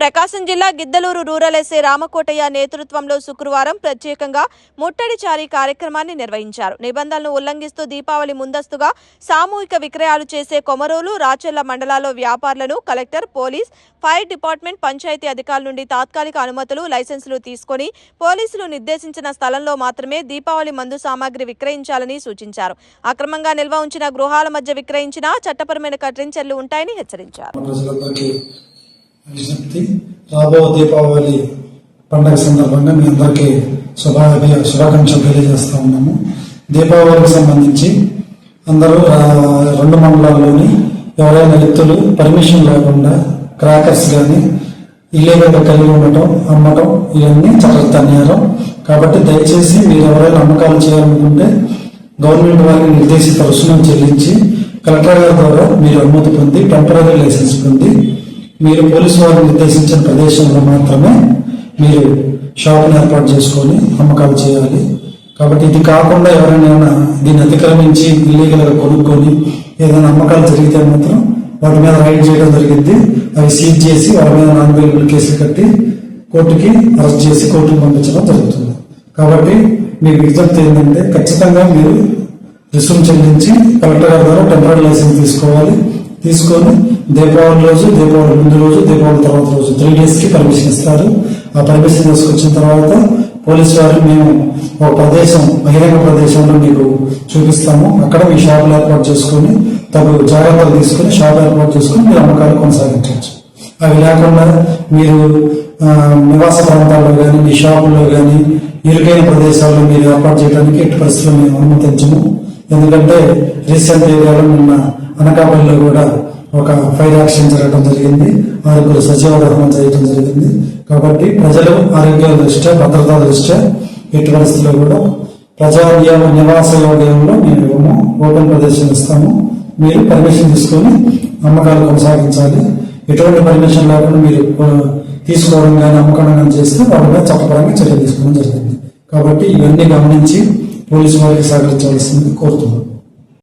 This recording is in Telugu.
ప్రకాశం జిల్లా గిద్దలూరు రూరల్ ఎస్ఏ రామకోటయ్య నేతృత్వంలో శుక్రవారం ప్రత్యేకంగా ముట్టడి చారీ కార్యక్రమాన్ని నిర్వహించారు. నిబంధనలను ఉల్లంఘిస్తూ దీపావళి ముందస్తుగా సామూహిక విక్రయాలు చేసే కొమరోలు రాచెల్ల మండలాల్లో వ్యాపారులను collector police fire department panchayat అధికారుల నుండి తాత్కాలిక అనుమతులు లైసెన్సులు తీసుకొని పోలీసులు నిర్దేశించిన స్థలంలో మాత్రమే దీపావళి మందు సామాగ్రి విక్రయించాలని సూచించారు. అక్రమంగా నిల్వ ఉంచిన గృహాల మధ్య విక్రయించినా చట్టపరమైన కఠిన చర్యలు ఉంటాయని హెచ్చరించారు. విజ్ఞప్తి రాబో దీపావళి పండగ సందర్భంగా మీ అందరికీ శుభాభి శుభాకాంక్షలు తెలియజేస్తూ ఉన్నాము. దీపావళికి సంబంధించి అందరూ రెండు మండలాల్లోని ఎవరైనా వ్యక్తులు పర్మిషన్ లేకుండా క్రాకర్స్ కానీ ఇల్లీగల్గా కలిగి ఉండటం అమ్మటం ఇవన్నీ చట్టరీత్యా నేరం కాబట్టి దయచేసి మీరు ఎవరైనా అమ్మకాలు చేయాలనుకుంటే గవర్నమెంట్ వారికి నిర్దేశిత రుసుమును చెల్లించి కలెక్టర్ గారి ద్వారా మీరు అనుమతి పొంది టెంపరీ లైసెన్స్ పొంది మీరు పోలీసు వారు నిర్దేశించిన ప్రదేశంలో మాత్రమే మీరు షాపును ఏర్పాటు చేసుకొని అమ్మకాలు చేయాలి. కాబట్టి ఇది కాకుండా ఎవరైనా దీన్ని అతిక్రమించి ఇల్లీగల్గా కొనుక్కొని ఏదైనా అమ్మకాలు జరిగితే మాత్రం వాటి మీద రైడ్ చేయడం జరిగింది. అవి సీజ్ చేసి వారి మీద నాన్ బెయిలబుల్ కేసులు కట్టి కోర్టుకి అరెస్ట్ చేసి కోర్టుకు పంపించడం జరుగుతుంది. కాబట్టి మీ విజ్ఞప్తి ఏంటంటే ఖచ్చితంగా మీరు రుసుము చెల్లించి కలెక్టర్ గారి ద్వారా టెంపరీ లైసెన్స్ తీసుకోవాలి. తీసుకొని దీపావళి రోజు దీపావళి ముందు రోజు దీపావళి తర్వాత రోజు త్రీ డేస్కి పర్మిషన్ ఇస్తారు. ఆ పర్మిషన్ తీసుకొచ్చిన తర్వాత పోలీస్ వారు మేము ఒక ప్రదేశం బహిరంగ ప్రదేశంలో మీకు చూపిస్తాము. అక్కడ మీ షాపులు ఏర్పాటు చేసుకొని తగు జాగ్రత్తలు తీసుకొని షాప్ ఏర్పాటు చేసుకొని మీరు అమ్మకాలు కొనసాగించవచ్చు. అవి లేకుండా మీరు నివాస ప్రాంతాల్లో కానీ మీ షాపుల్లో కానీ ఇరుకైన ప్రదేశాల్లో మీరు ఏర్పాటు చేయడానికి ఎట్టి పరిస్థితులు మేము అనుమతించము. ఎందుకంటే రీసెంట్ ఏరియాలో నిన్న అనకాపల్లిలో కూడా ఒక ఫైర్ యాక్షన్ జరగడం జరిగింది. ఆరుగురు సజీవ దహనం చేయడం జరిగింది. కాబట్టి ప్రజలు ఆరోగ్య దృష్ట్యా భద్రతా దృష్ట్యా ఎట్టి పరిస్థితుల్లో కూడా ప్రజా నియమ నివాస యోగంలో మేము ఇవ్వము ఓపెన్ ప్రదేశం ఇస్తాము. మీరు పర్మిషన్ తీసుకొని అమ్మకాలు కొనసాగించాలి. ఎటువంటి పర్మిషన్ లేకుండా మీరు తీసుకోవడం కానీ అమ్మకం కానీ చేస్తే వాళ్ళ మీద చట్టపరంగా చర్య తీసుకోవడం జరిగింది. కాబట్టి ఇవన్నీ గమనించి పోలీసు వారికి సహకరించవలసింది కోరుతున్నాను.